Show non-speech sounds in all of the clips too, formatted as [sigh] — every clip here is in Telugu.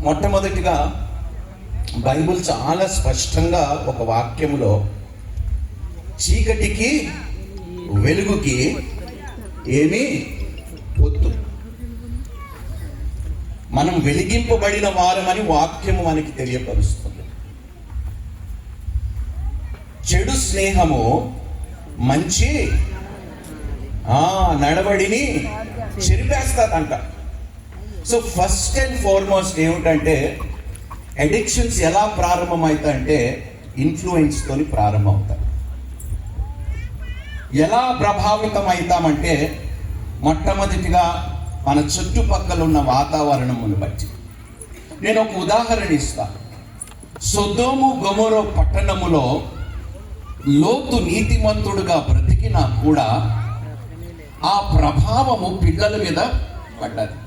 మొట్టమొదటిగా బైబుల్ చాలా స్పష్టంగా ఒక వాక్యంలో చీకటికి వెలుగుకి ఏమీ పొత్తు మనం వెలిగింపబడిన వారమని వాక్యము మనకి తెలియపరుస్తుంది. చెడు స్నేహము మంచి ఆ నడవడిని చెరిపేస్తాదంట. సో ఫస్ట్ అండ్ ఫార్మోస్ట్ ఏమిటంటే అడిక్షన్స్ ఎలా ప్రారంభమవుతాయంటే ఇన్ఫ్లుయెన్స్ తోని ప్రారంభమవుతాయి. ఎలా ప్రభావితం అవుతామంటే మొట్టమొదటిగా మన చుట్టుపక్కల ఉన్న వాతావరణమును బట్టి. నేను ఒక ఉదాహరణ ఇస్తా. సొద్దోము గొమొరో పట్టణములో లోతు నీతిమంతుడుగా బ్రతికినా కూడా ఆ ప్రభావము పిల్లల మీద పడ్డది.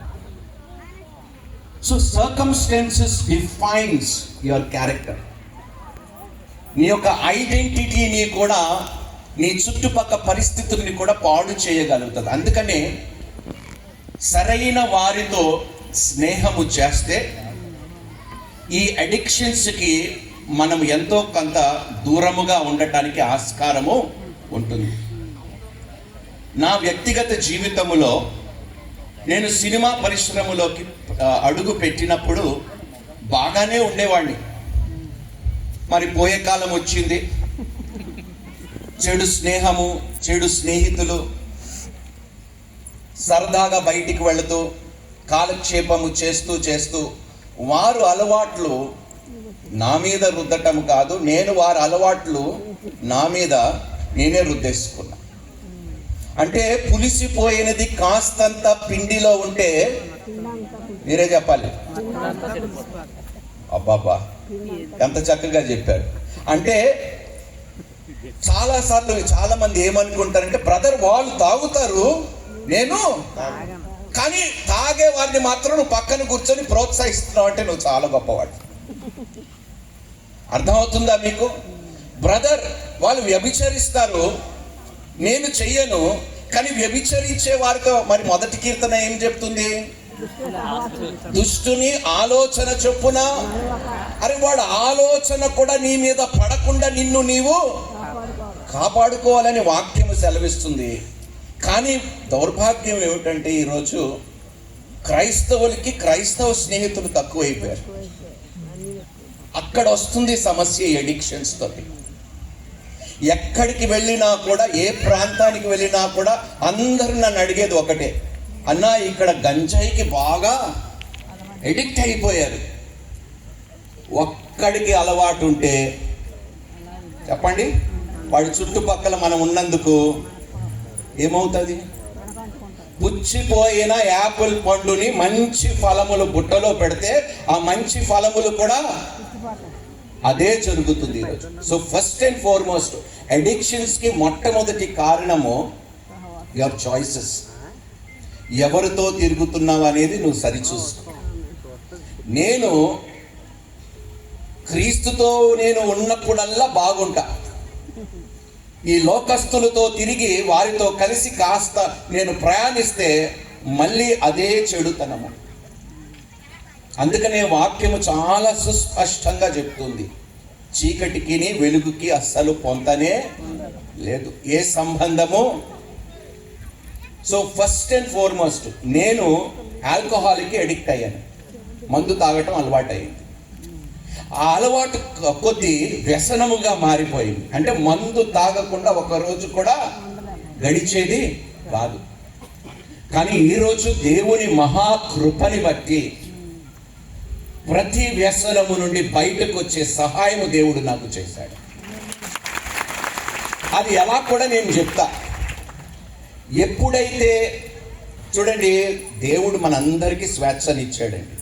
So circumstances defines your character నీ యొక్క ఐడెంటిటీని కూడా నీ చుట్టుపక్క పరిస్థితుల్ని కూడా పాడు చేయగలుగుతుంది. అందుకనే సరైన వారితో స్నేహము చేస్తే ఈ అడిక్షన్స్కి మనం ఎంతో కొంత దూరముగా ఉండటానికి ఆస్కారము ఉంటుంది. నా వ్యక్తిగత జీవితములో నేను సినిమా పరిశ్రమలోకి అడుగు పెట్టినప్పుడు బాగానే ఉండేవాడిని మరి పోయే కాలం వచ్చింది. చెడు స్నేహము చెడు స్నేహితులు సరదాగా బయటికి వెళుతూ కాలక్షేపము చేస్తూ చేస్తూ వారు అలవాట్లు నా మీద రుద్దటం కాదు నేను వారి అలవాట్లు నా మీద నేనే రుద్దేసుకున్నా. అంటే పులిసిపోయినది కాస్తంత పిండిలో ఉంటే మీరే చెప్పాలి. అబ్బాబ్బా. ఎంత చక్కగా చెప్పారు. అంటే చాలా సార్లు చాలా మంది ఏమనుకుంటారంటే బ్రదర్ వాళ్ళు తాగుతారు నేను కానీ తాగే వారిని మాత్రం నువ్వు పక్కన కూర్చొని ప్రోత్సహిస్తున్నావు అంటే నువ్వు చాలా గొప్పవాడు అర్థమవుతుందా మీకు? బ్రదర్ వాళ్ళు వ్యభిచరిస్తారు నేను చెయ్యను కానీ వ్యభిచరించే వారితో మరి మొదటి కీర్తన ఏం చెప్తుంది? దుష్టుని ఆలోచన చొప్పున అరే వాడు ఆలోచన కూడా నీ మీద పడకుండా నిన్ను నీవు కాపాడుకోవాలని వాక్యము సెలవిస్తుంది. కానీ దౌర్భాగ్యం ఏమిటంటే ఈరోజు క్రైస్తవులకి క్రైస్తవ స్నేహితులు తక్కువైపోయారు. అక్కడ వస్తుంది సమస్య ఎడిక్షన్స్ తోటి. ఎక్కడికి వెళ్ళినా కూడా ఏ ప్రాంతానికి వెళ్ళినా కూడా అందరూ నన్ను అడిగేది ఒకటే అన్నా ఇక్కడ గంజాయికి బాగా ఎడిక్ట్ అయిపోయారు. ఒక్కడికి అలవాటు ఉంటే చెప్పండి. వాడి చుట్టుపక్కల మనం ఉన్నందుకు ఏమవుతుంది? పుచ్చిపోయిన యాపిల్ పండుని మంచి ఫలములు బుట్టలో పెడితే ఆ మంచి ఫలములు కూడా అదే జరుగుతుంది ఈరోజు. సో ఫస్ట్ అండ్ ఫార్మోస్ట్ అడిక్షన్స్కి మొట్టమొదటి కారణము యువర్ చాయిసెస్ ఎవరితో తిరుగుతున్నావు అనేది నువ్వు సరిచూసుకో. నేను క్రీస్తుతో నేను ఉన్నప్పుడల్లా బాగుంటా. ఈ లోకస్తులతో తిరిగి వారితో కలిసి కాస్త నేను ప్రయాణిస్తే మళ్ళీ అదే చెడుతనము. అందుకనే వాక్యము చాలా సుస్పష్టంగా చెప్తుంది. చీకటికి వెలుగుకి అస్సలు పొంతనే లేదు. ఏ సంబంధము? సో ఫస్ట్ అండ్ ఫార్మోస్ట్ నేను ఆల్కహాల్కి అడిక్ట్ అయ్యాను. మందు తాగటం అలవాటు అయింది ఆ అలవాటు కొద్ది వ్యసనముగా మారిపోయింది. అంటే మందు తాగకుండా ఒక రోజు కూడా గడిచేది కాదు. కానీ ఈరోజు దేవుని మహాకృపని బట్టి ప్రతి వ్యసనము నుండి బయటకు వచ్చే సహాయము దేవుడు నాకు చేశాడు. అది ఎలా కూడా నేను చెప్తా. ఎప్పుడైతే చూడండి దేవుడు మనందరికీ స్వేచ్ఛనిచ్చాడండి.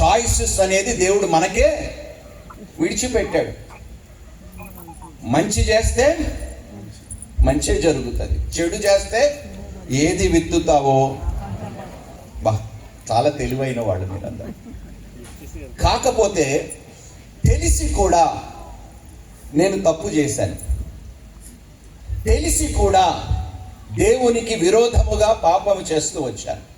చాయిసెస్ అనేది దేవుడు మనకే విడిచిపెట్టాడు. మంచి చేస్తే మంచి జరుగుతుంది. చెడు చేస్తే ఏది విత్తుతావో బా చాలా తెలివైన వాళ్ళు మీరందరూ. కాకపోతే తెలిసి కూడా నేను తప్పు చేశాను. తెలిసి కూడా దేవునికి విరోధముగా పాపము చేస్తూ వచ్చాను.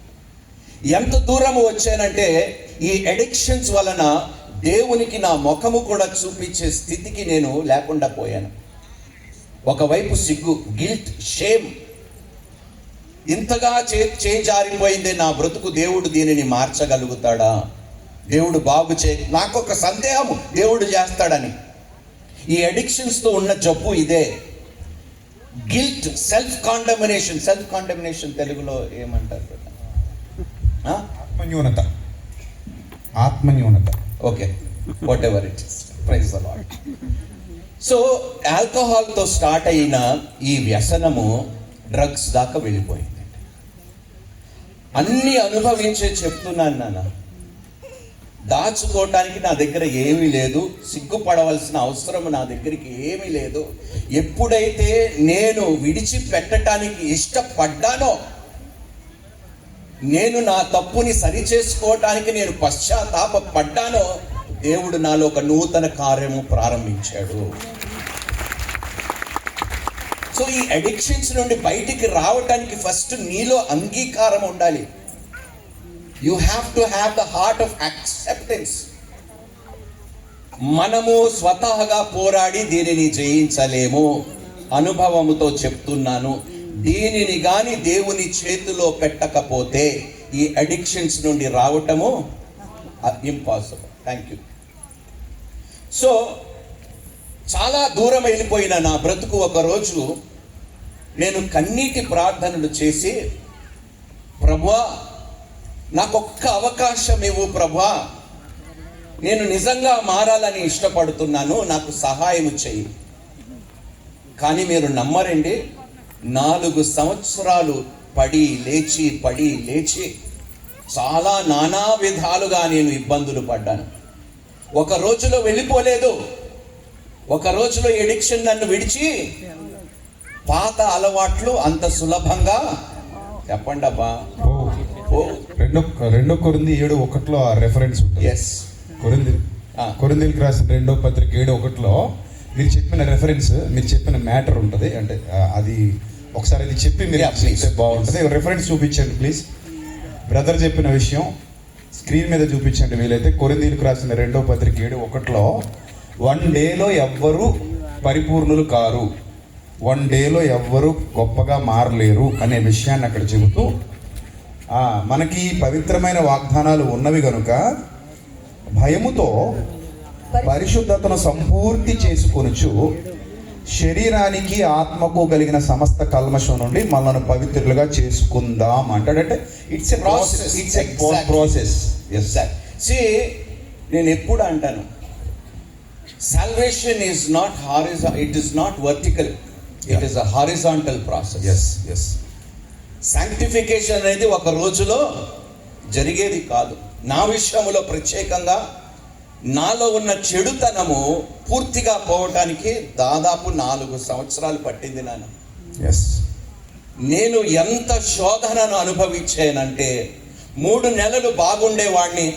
ఎంత దూరము వచ్చానంటే ఈ అడిక్షన్స్ వలన దేవునికి నా ముఖము కూడా చూపించే స్థితికి నేను లేకుండా పోయాను. ఒకవైపు సిగ్గు గిల్ట్ షేమ్ ఇంతగా చే చేజారిపోయిందే నా బ్రతుకు దేవుడు దీనిని మార్చగలుగుతాడా? దేవుడు బాగు చే నాకొక సందేహము దేవుడు చేస్తాడని. ఈ అడిక్షన్స్తో ఉన్న జబ్బు ఇదే. Guilt self condemnation self condemnation తెలుగులో ఏమంటారు? ఆత్మన్యూనత. ఆత్మన్యూనత. Okay whatever it is praise Lord so ఆల్కహాల్తో start అయిన ఈ వ్యసనము డ్రగ్స్ దాకా వెళ్ళిపోయింది. అన్ని అనుభవించే చెప్తున్నాను నాన్న. దాచుకోవటానికి నా దగ్గర ఏమీ లేదు. సిగ్గుపడవలసిన అవసరం నా దగ్గరికి ఏమీ లేదు. ఎప్పుడైతే నేను విడిచిపెట్టడానికి ఇష్టపడ్డానో నేను నా తప్పుని సరిచేసుకోవటానికి నేను పశ్చాత్తాప పడ్డానో దేవుడు నాలో ఒక నూతన కార్యము ప్రారంభించాడు. సో ఈ అడిక్షన్స్ నుండి బయటికి రావటానికి ఫస్ట్ నీలో అంగీకారం ఉండాలి. You have to have the heart of acceptance మనము స్వతహగా పోరాడి దీనిని జయించలేము. అనుభవముతో చెప్తున్నాను. దీనిని గాని దేవుని చేతిలో పెట్టకపోతే ఈ అడిక్షన్స్ నుండి రావటము ఇంపాసిబుల్ థ్యాంక్ యూ సో చాలా దూరం వెళ్ళిపోయిన నా బ్రతుకు ఒకరోజు నేను కన్నీటి ప్రార్థనలు చేసి ప్రభువా నాకొక్క అవకాశం ఇవ్వు ప్రభా. నేను నిజంగా మారాలని ఇష్టపడుతున్నాను నాకు సహాయం చెయ్యి. కానీ మీరు నమ్మరండి నాలుగు సంవత్సరాలు పడి లేచి పడి లేచి చాలా నానా విధాలుగా నేను ఇబ్బందులు పడ్డాను. ఒక రోజులో వెళ్ళిపోలేదు. ఒక రోజులో ఎడిక్షన్ నన్ను విడిచి పాత అలవాట్లు అంత సులభంగా చెప్పండి అబ్బా ఓ. ఓ. రెండో రెండో కొరింది ఏడు ఒకటిలో ఆ రెఫరెన్స్ ఉంటుంది. ఎస్ కొరింది. కొరిందీలకు రాసిన రెండో పత్రిక ఏడు ఒకటిలో మీరు చెప్పిన రెఫరెన్స్ మీరు చెప్పిన మ్యాటర్ ఉంటుంది. అంటే అది ఒకసారి అది చెప్పి మీరు. చెప్తే బాగుంటుంది. రెఫరెన్స్ చూపించండి ప్లీజ్ బ్రదర్ చెప్పిన విషయం స్క్రీన్ మీద చూపించండి వీలైతే. కొరిందీలకు రాసిన రెండో పత్రిక ఏడు ఒకటిలో వన్ డేలో ఎవ్వరు పరిపూర్ణులు కారు. వన్ డేలో ఎవ్వరు గొప్పగా మారలేరు అనే విషయాన్ని అక్కడ చెబుతూ మనకి పవిత్రమైన వాగ్దానాలు ఉన్నవి కనుక భయముతో పరిశుద్ధతను సంపూర్తి చేసుకొనుచు శరీరానికి ఆత్మకు కలిగిన సమస్త కల్మషం నుండి మనల్ని పవిత్రులుగా చేసుకుందాం అంటాడంటే. It's a process it's a process yes sir see నేను ఎప్పుడు అంటాను. Salvation is not horizon it is not vertical it. Is a horizontal process yes yes sanctification అనేది ఒక రోజులో జరిగేది కాదు. నా విషయంలో ప్రత్యేకంగా నాలో ఉన్న చెడుతనము పూర్తిగా పోవటానికి దాదాపు నాలుగు సంవత్సరాలు పట్టింది నాన్న. ఎస్ నేను ఎంత శోధనను అనుభవించానంటే మూడు నెలలు బాగుండేవాడిని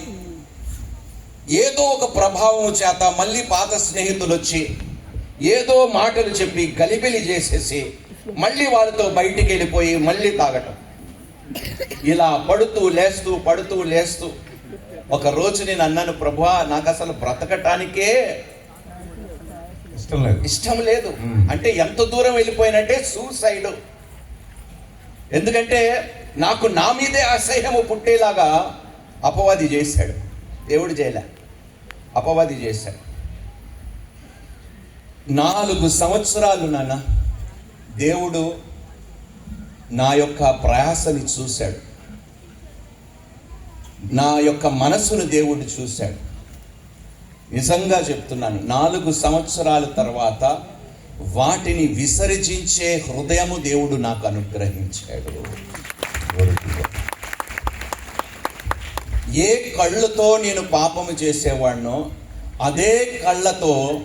ఏదో ఒక ప్రభావం చేత మళ్ళీ పాత స్నేహితులు వచ్చి ఏదో మాటలు చెప్పి గలిబిలి చేసేసి మళ్ళీ వాళ్ళతో బయటికి వెళ్ళిపోయి మళ్ళీ తాగటం. ఇలా పడుతూ లేస్తూ పడుతూ లేస్తూ ఒక రోజు నేను అన్నాను ప్రభువా నాకు అసలు బ్రతకటానికే ఇష్టం లేదు. ఇష్టం లేదు. అంటే ఎంత దూరం వెళ్ళిపోయినంటే సూసైడ్. ఎందుకంటే నాకు నా మీదే అసహ్యము పుట్టేలాగా అపవాది చేశాడు. దేవుడు చేయలే. అపవాది చేశాడు. నాలుగు సంవత్సరాలు నాన్న దేవుడు నా యొక్క ప్రయాసని చూశాడు. నా యొక్క మనసును దేవుడు చూశాడు. నిజంగా చెప్తున్నాను నాలుగు సంవత్సరాల తర్వాత వాటిని విసర్జించే హృదయము దేవుడు నాకు అనుగ్రహించాడు. ఏ కళ్ళతో నేను పాపము చేసేవాడినో అదే కళ్ళతో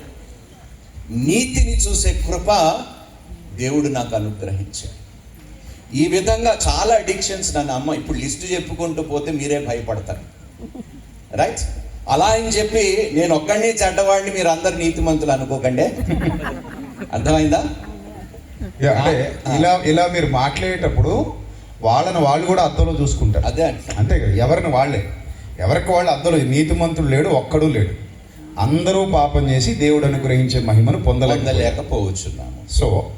నీతిని చూసే కృప దేవుడు నాకు అనుగ్రహించాడు. ఈ విధంగా చాలా అడిక్షన్స్ నన్ను అమ్మ ఇప్పుడు లిస్ట్ చెప్పుకుంటూ పోతే మీరే భయపడతారు. రైట్ అలా అని చెప్పి నేను ఒక్కడిని చెడ్డవాడిని మీరు అందరు నీతిమంతులు అనుకోకండి. అర్థమైందా? అంటే ఇలా ఇలా మీరు మాట్లాడేటప్పుడు వాళ్ళని వాళ్ళు కూడా అద్దంలో చూసుకుంటారు. అదే అంట అంతే కదా ఎవరిని వాళ్ళే. ఎవరికి వాళ్ళు అందరూ నీతిమంతుడు లేడు ఒక్కడూ లేడు. అందరూ పాపం చేసి దేవుడు అనుగ్రహించే మహిమను పొందలేక పొందలేకపోవచ్చున్నాము. సో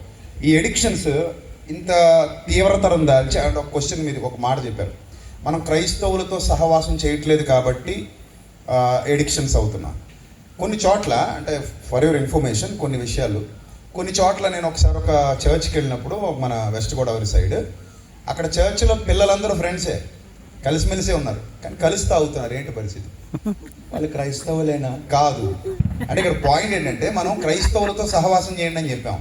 ఈ ఎడిక్షన్స్ ఇంత తీవ్రతరం దాల్చి అండ్ ఒక క్వశ్చన్ మీద ఒక మాట చెప్పారు. మనం క్రైస్తవులతో సహవాసం చేయట్లేదు కాబట్టి ఎడిక్షన్స్ అవుతున్నాం. కొన్ని చోట్ల అంటే ఫర్ యువర్ ఇన్ఫర్మేషన్ కొన్ని విషయాలు. కొన్ని చోట్ల నేను ఒకసారి ఒక చర్చ్కి వెళ్ళినప్పుడు మన వెస్ట్ గోదావరి సైడ్ అక్కడ చర్చ్లో పిల్లలందరూ ఫ్రెండ్సే కలిసిమెలిసే ఉన్నారు. కానీ కలిసి తాగుతున్నారు ఏంటి పరిస్థితి? వాళ్ళు క్రైస్తవులేనా? కాదు. అంటే ఇక్కడ పాయింట్ ఏంటంటే మనం క్రైస్తవులతో సహవాసం చేయండి అని చెప్పాం.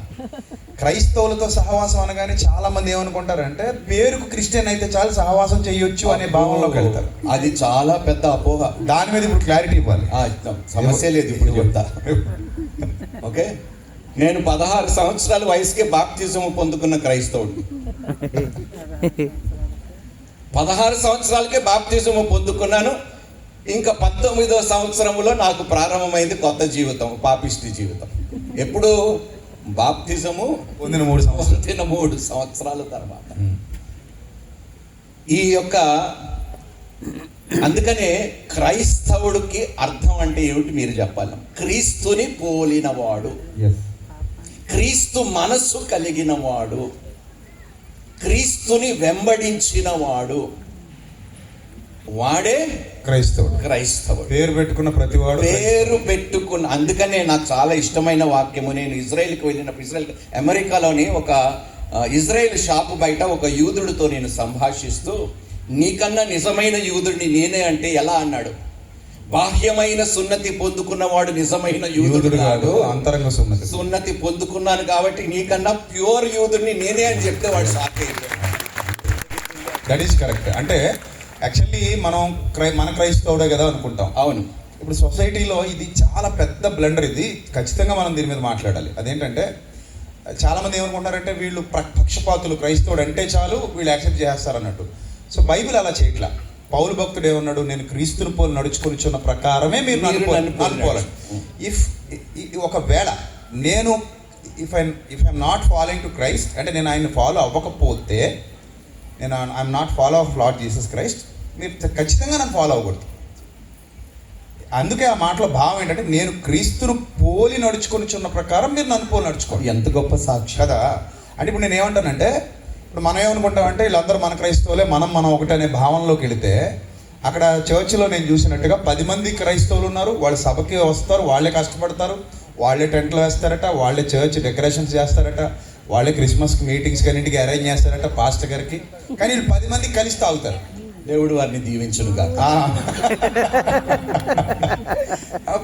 క్రైస్తవులతో సహవాసం అనగానే చాలా మంది ఏమనుకుంటారంటే పేరుకు క్రిస్టియన్ అయితే చాలు సహవాసం చేయొచ్చు అనే భావంలోకి వెళ్తారు. అది చాలా పెద్ద అపోహ. దాని మీద ఇప్పుడు క్లారిటీ ఇవ్వాలి. ఆ, సమస్య లేదు ఇప్పుడు చెప్తా. ఓకే? నేను పదహారు సంవత్సరాల వయసుకే బాప్తిజం పొందుకున్న క్రైస్తవుడిని [laughs] పదహారు సంవత్సరాలకే బాప్తిజం పొందుకున్నాను. ఇంకా పంతొమ్మిదో సంవత్సరంలో నాకు ప్రారంభమైంది కొత్త జీవితం పాపిష్టి జీవితం. ఎప్పుడు? బాప్తిజము పొందిన మూడు సంవత్సరాలు. పొందిన మూడు సంవత్సరాల తర్వాత. ఈ యొక్క అందుకనే క్రైస్తవుడికి అర్థం అంటే ఏమిటి మీరు చెప్పాలి? క్రీస్తుని పోలినవాడు. క్రీస్తు మనస్సు కలిగిన వాడు క్రీస్తుని వెంబడించిన వాడు వాడే క్రైస్తవుడు. క్రైస్తవుడు. పేరు పెట్టుకున్న ప్రతివాడు పేరు పెట్టుకున్న అందుకనే నాకు చాలా ఇష్టమైన వాక్యము. నేను ఇజ్రాయెల్కి వెళ్ళినప్పుడు ఇజ్రాయెల్ అమెరికాలోని ఒక ఇజ్రాయెల్ షాపు బయట ఒక యూదుడితో నేను సంభాషిస్తూ నీకన్నా నిజమైన యూదుడిని నేనే అంటే ఎలా? అన్నాడు. బాహ్యమైన సున్నతి పొందుకున్నవాడు నిజమైన యూదుడు కాదు అంతరంగ సున్నతి. సున్నతి పొందుకున్నాను కాబట్టి నీకన్నా ప్యూర్ యూదుడిని నేనే అని చెప్తే వాడు అయిపోయాడు. దట్ ఈస్ కరెక్ట్ అంటే యాక్చువల్లీ మనం క్రై మన క్రైస్తవుడే కదా అనుకుంటాం. అవును. ఇప్పుడు సొసైటీలో ఇది చాలా పెద్ద బ్లండర్ ఇది. ఖచ్చితంగా మనం దీని మీద మాట్లాడాలి. అదేంటంటే చాలా మంది ఏమనుకుంటారంటే వీళ్ళు ప్ర- పక్షపాతులు క్రైస్తవుడు అంటే చాలు వీళ్ళు యాక్సెప్ట్ చేస్తారు అన్నట్టు సో బైబిల్ అలా చేయట్లా. పౌలు భక్తుడు ఏమన్నాడు? నేను క్రీస్తుని పోలు నడుచుకొనిచున్న ప్రకారమే మీరు మీరు అనుకో- నన్ను పోలి అనుకోవాలని ఇఫ్ ఒకవేళ నేను if I if I'm not following to Christ అంటే నేను ఆయన ఫాలో అవ్వకపోతే నేను I'm not follow of Lord Jesus Christ మీరు ఖచ్చితంగా నన్ను ఫాలో అవ్వకూడదు. అందుకే ఆ మాటలో భావం ఏంటంటే నేను క్రీస్తును పోలి నడుచుకొనిచున్న ప్రకారం మీరు నన్ను పోలి నడుచుకోండి. ఎంత గొప్ప సాక్షి కదా? అంటే ఇప్పుడు నేను ఏమంటానంటే ఇప్పుడు మనం ఏమనుకుంటామంటే వీళ్ళందరూ మన క్రైస్తవులే మనం మనం ఒకటి అనే భావనలోకి వెళితే అక్కడ చర్చిలో నేను చూసినట్టుగా పది మంది క్రైస్తవులు ఉన్నారు వాళ్ళు సభకి వస్తారు వాళ్ళే కష్టపడతారు వాళ్ళే టెంట్లు వేస్తారట వాళ్ళే చర్చ్ డెకరేషన్స్ చేస్తారట వాళ్ళే క్రిస్మస్కి మీటింగ్స్ అన్నింటికి అరేంజ్ చేస్తారట పాస్టర్ గారికి. కానీ వీళ్ళు పది మంది కలిసి తాగుతారు. దేవుడు వారిని దీవించును గాక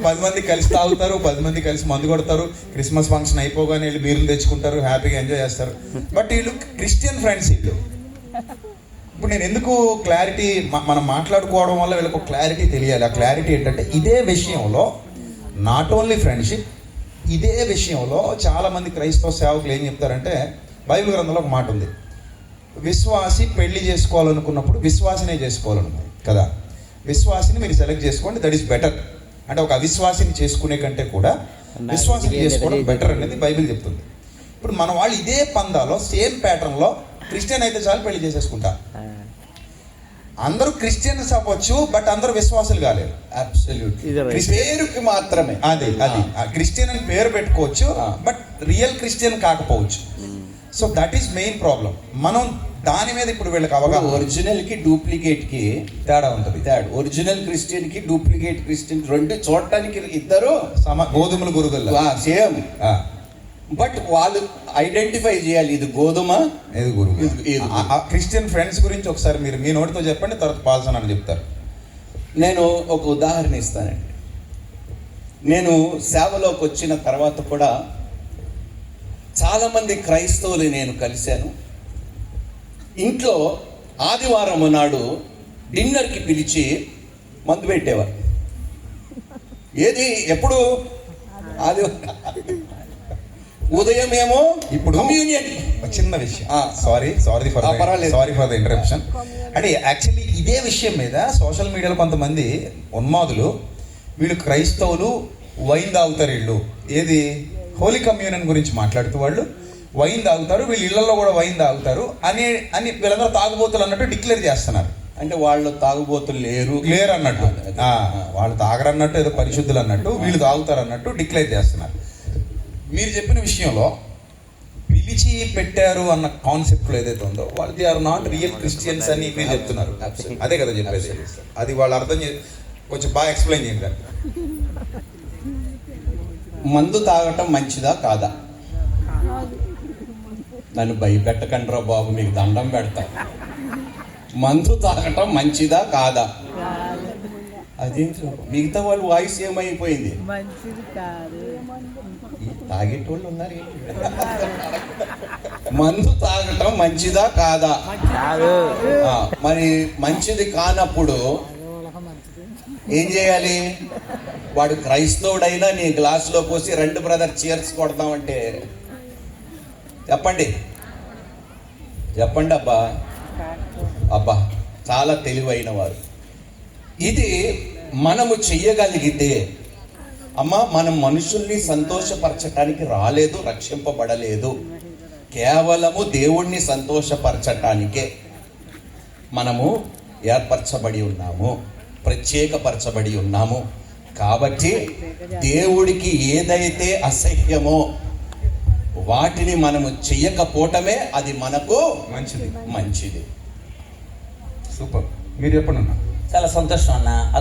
పది మంది కలిసి తాగుతారు పది మంది కలిసి మందు కొడతారు. క్రిస్మస్ ఫంక్షన్ అయిపోగానే వీళ్ళు బీర్లు తెచ్చుకుంటారు హ్యాపీగా ఎంజాయ్ చేస్తారు. బట్ వీళ్ళు క్రిస్టియన్ ఫ్రెండ్స్ వీళ్ళు. ఇప్పుడు నేను ఎందుకు క్లారిటీ మనం మాట్లాడుకోవడం వల్ల వీళ్ళకు క్లారిటీ తెలియాలి. ఆ క్లారిటీ ఏంటంటే ఇదే విషయంలో నాట్ ఓన్లీ ఫ్రెండ్షిప్ ఇదే విషయంలో చాలామంది క్రైస్తవ సేవకులు ఏం చెప్తారంటే బైబిల్ గ్రంథంలో ఒక మాట ఉంది. విశ్వాసి పెళ్ళి చేసుకోవాలనుకున్నప్పుడు విశ్వాసినే చేసుకోవాలనుకుంది కదా? విశ్వాసిని మీరు సెలెక్ట్ చేసుకోండి దట్ ఈస్ బెటర్. అంటే ఒక అవిశ్వాసిని చేసుకునే కంటే కూడా విశ్వాసిని చేసుకోవడం బెటర్ అనేది బైబిల్ చెప్తుంది. ఇప్పుడు మన వాళ్ళు ఇదే పందాలో సేమ్ ప్యాటర్న్లో క్రిస్టియన్ అయితే చాలు పెళ్ళి చేసేసుకుంటారు అందరూ క్రిస్టియన్స్ అవ్వచ్చు బట్ అందరూ విశ్వాసులు కాలేరు. అబ్సల్యూట్ ఇది right. పేరుకి మాత్రమే. అదే అది. ఆ. క్రిస్టియన్ అని పేరు పెట్టుకోవచ్చు. బట్ రియల్ క్రిస్టియన్ కాకపోవచ్చు. So that is main problem మనం దాని మీద ఇప్పుడు వీళ్ళకి అవగాహన ఒరిజినల్కి డూప్లికేట్కి తేడా ఉంటుంది. తేడా. ఒరిజినల్ క్రిస్టియన్కి డూప్లికేట్ క్రిస్టియన్ రెండు చూడటానికి ఇద్దరు సమ గోధుమల గురుగుల్లా సేమ్. బట్ వాళ్ళు ఐడెంటిఫై చేయాలి. ఇది గోధుమ ఇది ఆ క్రిస్టియన్ ఫ్రెండ్స్ గురించి ఒకసారి మీరు మీ నోటితో చెప్పండి తర్వాత పాల్సన్ అని చెప్తారు. నేను ఒక ఉదాహరణ ఇస్తానండి. నేను సేవలోకి వచ్చిన తర్వాత కూడా చాలామంది క్రైస్తవులు నేను కలిశాను. ఇంట్లో ఆదివారం నాడు డిన్నర్కి పిలిచి మందు పెట్టేవారు. ఏది? ఎప్పుడు? ఆదివారం [laughs] ఉదయం ఏమో? ఇప్పుడు- కమ్యూనియన్. ఒక చిన్న విషయం. ఆ. సారీ సారీ ఫర్ పర్వాలేదు. సారీ ఫర్ ద ఇంటరప్షన్ అంటే యాక్చువల్లీ ఇదే విషయం మీద సోషల్ మీడియాలో కొంతమంది ఉన్మాదులు వీళ్ళు క్రైస్తవులు వైన్ తాగుతారు వీళ్ళు. ఏది? హోలీ కమ్యూనియన్ గురించి మాట్లాడుతూ వాళ్ళు వైన్ తాగుతారు వీళ్ళు ఇళ్ళలో కూడా వైన్ తాగుతారు అని అని వీళ్ళందరూ తాగుబోతులు అన్నట్టు డిక్లేర్ చేస్తున్నారు. అంటే వాళ్ళు తాగుబోతులు లేరు. లేరు అన్నట్టు. వాళ్ళు తాగరన్నట్టు ఏదో పరిశుద్ధులు అన్నట్టు వీళ్ళు తాగుతారు అన్నట్టు డిక్లేర్ చేస్తున్నారు. మీరు చెప్పిన విషయంలో పిలిచి పెట్టారు అన్న కాన్సెప్ట్ ఏదైతే ఉందో వాళ్ళు they are not real Christians అని మీరు చెప్తున్నారు. అదే కదా చెప్పేసి అది వాళ్ళు అర్థం చే కొంచెం బాగా ఎక్స్ప్లెయిన్ చేయండి. మందు తాగటం మంచిదా కాదా? నన్ను భయపెట్టకండి రా బాబు మీకు దండం పెడతా. మందు తాగటం మంచిదా కాదా? అదేంటి మిగతా వాళ్ళు వాయిస్ ఏమైపోయింది? మంచిది కాదు. ఈ తాగేటోళ్ళు ఉన్నారు? మందు తాగటం మంచిదా కాదా? మరి మంచిది కానప్పుడు ఏం చేయాలి? వాడు క్రైస్తవుడైనా నీ గ్లాసులో పోసి రెండు బ్రదర్ చీర్స్ కొడతామంటే చెప్పండి. చెప్పండి అబ్బా అబ్బా చాలా తెలివైన వారు. ఇది మనము చెయ్యగలిగితే అమ్మ మనం మనుషుల్ని సంతోషపరచటానికి రాలేదు రక్షింపబడలేదు. కేవలము దేవుణ్ణి సంతోషపరచటానికే మనము ఏర్పరచబడి ఉన్నాము ప్రత్యేకపరచబడి ఉన్నాము. కాబట్టి దేవుడికి ఏదైతే అసహ్యమో వాటిని మనము చెయ్యకపోవటమే అది మనకు మంచిది. మంచిది. సూపర్. మీరు చెప్పండి అన్న. చాలా సంతోషం అన్న.